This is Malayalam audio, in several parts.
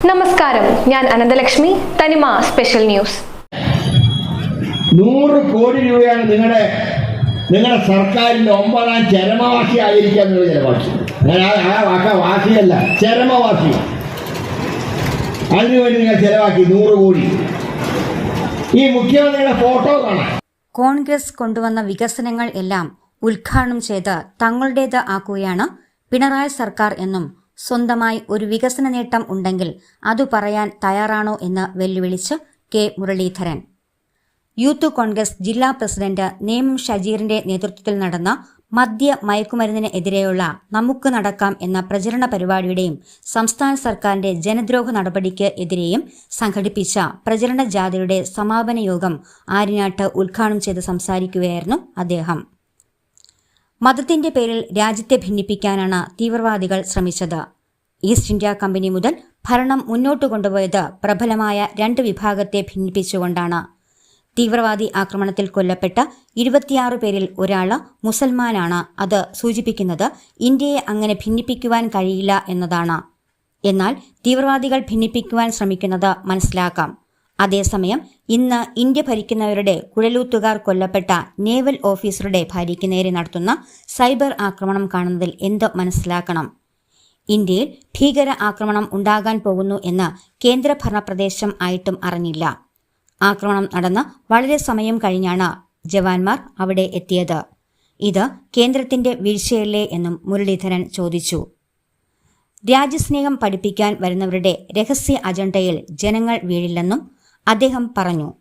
നമസ്കാരം. ഞാൻ അനന്തലക്ഷ്മി തനിമ സ്പെഷ്യൽ ന്യൂസ്. നൂറ് കോടി രൂപയാണ് നിങ്ങളുടെ നിങ്ങളുടെ സർക്കാരിന്റെ ഒമ്പതാം ചരമവാസി ആയിരിക്കാൻ നിങ്ങൾ ഞാൻ ആ വാസിയല്ല ചരമവാസി. അതിനുവേണ്ടി നിങ്ങൾ ചെലവാക്കി നൂറ് കോടി. ഈ മുഖ്യമന്ത്രിയുടെ ഫോട്ടോ കാണാം. കോൺഗ്രസ് കൊണ്ടുവന്ന വികസനങ്ങൾ എല്ലാം ഉദ്ഘാടനം ചെയ്ത് തങ്ങളുടേത് ആക്കുകയാണ് പിണറായി സർക്കാർ എന്നും സ്വന്തമായി ഒരു വികസന നേട്ടം ഉണ്ടെങ്കിൽ അതു പറയാൻ തയ്യാറാണോ എന്ന് വെല്ലുവിളിച്ച് കെ മുരളീധരൻ. യൂത്ത് കോൺഗ്രസ് ജില്ലാ പ്രസിഡന്റ് നേമം ഷജീറിന്റെ നേതൃത്വത്തിൽ നടന്ന മദ്യ മയക്കുമരുന്നിന് എതിരെയുള്ള നമുക്ക് നടക്കാം എന്ന പ്രചരണ പരിപാടിയുടെയും സംസ്ഥാന സർക്കാരിന്റെ ജനദ്രോഹ നടപടിക്ക് എതിരെയും സംഘടിപ്പിച്ച പ്രചരണ ജാഥയുടെ സമാപന യോഗം ആര്യനാട്ട് ഉദ്ഘാടനം ചെയ്ത് സംസാരിക്കുകയായിരുന്നു അദ്ദേഹം. മതത്തിന്റെ പേരിൽ രാജ്യത്തെ ഭിന്നിപ്പിക്കാനാണ് തീവ്രവാദികൾ ശ്രമിച്ചത്. ഈസ്റ്റ് ഇന്ത്യ കമ്പനി മുതൽ ഭരണം മുന്നോട്ട് കൊണ്ടുപോയത് പ്രബലമായ രണ്ട് വിഭാഗത്തെ ഭിന്നിപ്പിച്ചുകൊണ്ടാണ്. തീവ്രവാദി ആക്രമണത്തിൽ കൊല്ലപ്പെട്ട ഇരുപത്തിയാറ് പേരിൽ ഒരാൾ മുസൽമാനാണ്. അത് സൂചിപ്പിക്കുന്നത് ഇന്ത്യയെ അങ്ങനെ ഭിന്നിപ്പിക്കുവാൻ കഴിയില്ല എന്നതാണ്. എന്നാൽ തീവ്രവാദികൾ ഭിന്നിപ്പിക്കുവാൻ ശ്രമിക്കുന്നത് മനസ്സിലാക്കാം. അതേസമയം ഇന്ന് ഇന്ത്യ ഭരിക്കുന്നവരുടെ കുഴലൂത്തുകാർ കൊല്ലപ്പെട്ട നേവൽ ഓഫീസറുടെ ഭാര്യയ്ക്ക് നേരെ നടത്തുന്ന സൈബർ ആക്രമണം കാണുന്നതിൽ എന്ത് മനസ്സിലാക്കണം? ഇന്ത്യയിൽ ഭീകര ആക്രമണം ഉണ്ടാകാൻ പോകുന്നു എന്ന് കേന്ദ്രഭരണ പ്രദേശം ആയിട്ടും അറിഞ്ഞില്ല. ആക്രമണം നടന്ന് വളരെ സമയം കഴിഞ്ഞാണ് ജവാന്മാർ അവിടെ എത്തിയത്. ഇത് കേന്ദ്രത്തിന്റെ വീഴ്ചയല്ലേ എന്നും മുരളീധരൻ ചോദിച്ചു. രാജ്യസ്നേഹം പഠിപ്പിക്കാൻ വരുന്നവരുടെ രഹസ്യ അജണ്ടയിൽ ജനങ്ങൾ വീഴില്ലെന്നും അദ്ദേഹം പറഞ്ഞു.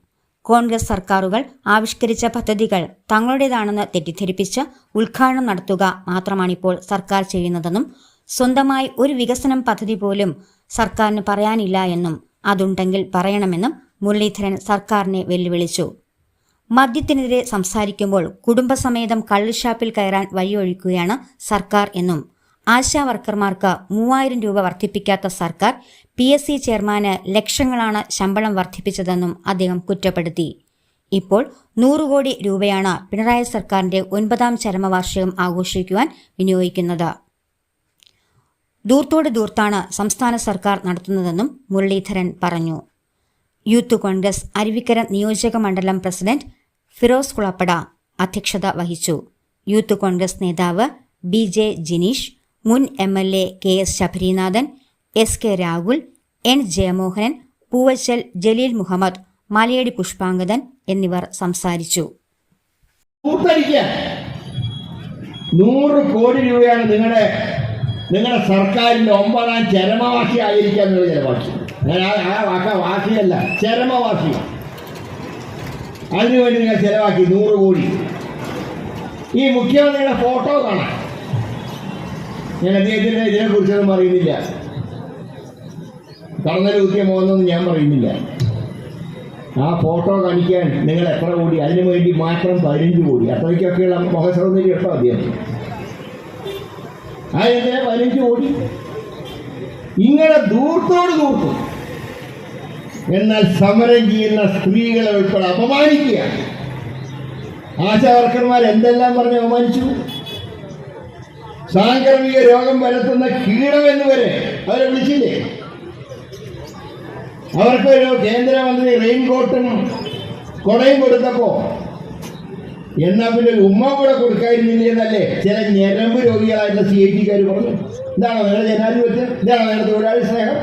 കോൺഗ്രസ് സർക്കാരുകൾ ആവിഷ്കരിച്ച പദ്ധതികൾ തങ്ങളുടേതാണെന്ന് തെറ്റിദ്ധരിപ്പിച്ച് ഉദ്ഘാടനം നടത്തുക മാത്രമാണിപ്പോൾ സർക്കാർ ചെയ്യുന്നതെന്നും സ്വന്തമായി ഒരു വികസനം പദ്ധതി പോലും സർക്കാരിന് പറയാനില്ല എന്നും അതുണ്ടെങ്കിൽ പറയണമെന്നും മുരളീധരൻ സർക്കാരിനെ വെല്ലുവിളിച്ചു. മദ്യത്തിനെതിരെ സംസാരിക്കുമ്പോൾ കുടുംബസമേതം കള്ളുഷാപ്പിൽ കയറാൻ വഴിയൊഴിക്കുകയാണ് സർക്കാർ എന്നും ആശാ വർക്കർമാർക്ക് മൂവായിരം രൂപ വർദ്ധിപ്പിക്കാത്ത സർക്കാർ പി എസ് സി ചെയർമാന് ലക്ഷങ്ങളാണ് ശമ്പളം വർദ്ധിപ്പിച്ചതെന്നും അദ്ദേഹം കുറ്റപ്പെടുത്തി. ഇപ്പോൾ നൂറ് കോടി രൂപയാണ് പിണറായി സർക്കാരിന്റെ ഒൻപതാം ചരമവാർഷികം ആഘോഷിക്കുവാൻ വിനിയോഗിക്കുന്നത്. ദൂർത്തോട് ദൂർത്താണ് സംസ്ഥാന സർക്കാർ നടത്തുന്നതെന്നും മുരളീധരൻ പറഞ്ഞു. യൂത്ത് കോൺഗ്രസ് അരുവിക്കര നിയോജക മണ്ഡലം പ്രസിഡന്റ് ഫിറോസ് കുളപ്പട അധ്യക്ഷത വഹിച്ചു. യൂത്ത് കോൺഗ്രസ് നേതാവ് ബി ജെ ജിനീഷ് മുൻ M L A K S Sabarinathan S K Rahul N Jayamohanan Poovachal Jaleel Muhammad Malayadi Pushpangadan എന്നിവർ സംസാരിച്ചു. നൂറ് കോടി രൂപയാണ് നിങ്ങളുടെ നിങ്ങളുടെ സർക്കാരിന്റെ ഒമ്പതാം ചരമവാസി ആയിരിക്കാൻ ചെലവാക്കി ആ ആ വാക്ക വാസിയല്ല ചരമവാസി അതിനുവേണ്ടി നിങ്ങൾ ചെലവാക്കി നൂറ് കോടി. ഈ മുഖ്യമന്ത്രിയുടെ ഫോട്ടോ കാണാം. ഞാൻ അദ്ദേഹത്തിന് ഇതിനെക്കുറിച്ചൊന്നും പറയുന്നില്ല. കടന്നലൂത്തിയ മോന്നൊന്നും ഞാൻ പറയുന്നില്ല. ആ ഫോട്ടോ കാണിക്കാൻ നിങ്ങൾ എത്ര കോടി? അതിനു വേണ്ടി മാത്രം പതിനഞ്ച് കോടി. അത്രയ്ക്കൊക്കെയുള്ള മുഖസൗന്ദര്യം കേട്ടോ അദ്ദേഹം? അതെന്തിനാ പതിനഞ്ച് കോടി? ഇങ്ങനെ ദൂർത്തോട് ദൂർത്തു എന്നാൽ സമരം ചെയ്യുന്ന സ്ത്രീകളെ ഉൾപ്പെടെ അപമാനിക്കുക. ആശാവർക്കർമാർ എന്തെല്ലാം പറഞ്ഞ് അപമാനിച്ചു? സാംക്രമിക രോഗം പരത്തുന്ന എന്ന് വരെ അവരെ വിളിച്ചില്ലേ? അവർക്ക് ഒരു കേന്ദ്രമന്ത്രി റെയിൻകോട്ടും കൊടയും കൊടുത്തപ്പോ എന്നാ പിന്നെ ഉമ്മ കൂടെ കൊടുക്കാതിരുന്നില്ല എന്നല്ലേ ചില ഞരമ്പ് രോഗികളായിട്ടുള്ള സി ഐ ടിക്കാർ പറഞ്ഞു. ഇതാണോ നിങ്ങളുടെ ജനാധിപത്യം ഇതാണോ നിങ്ങളുടെ തൊഴിലാളി സ്നേഹം.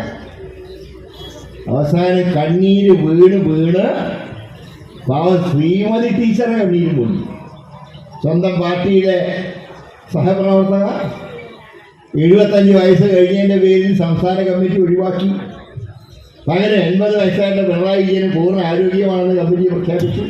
അവസാനം കണ്ണീര് വീണ് വീണ് പാവം ശ്രീമതി ടീച്ചറെ കണ്ണീര് പോയി സ്വന്തം പാർട്ടിയുടെ സഹപ്രവർത്തക എഴുപത്തഞ്ച് വയസ്സ് കഴിഞ്ഞതിന്റെ പേരിൽ സംസ്ഥാന കമ്മിറ്റി ഒഴിവാക്കി. പകരം എൺപത് വയസ്സായിട്ട് പിണറായി വിജയന് പൂർണ ആരോഗ്യമാണെന്ന് കമ്മിറ്റി പ്രഖ്യാപിച്ചു.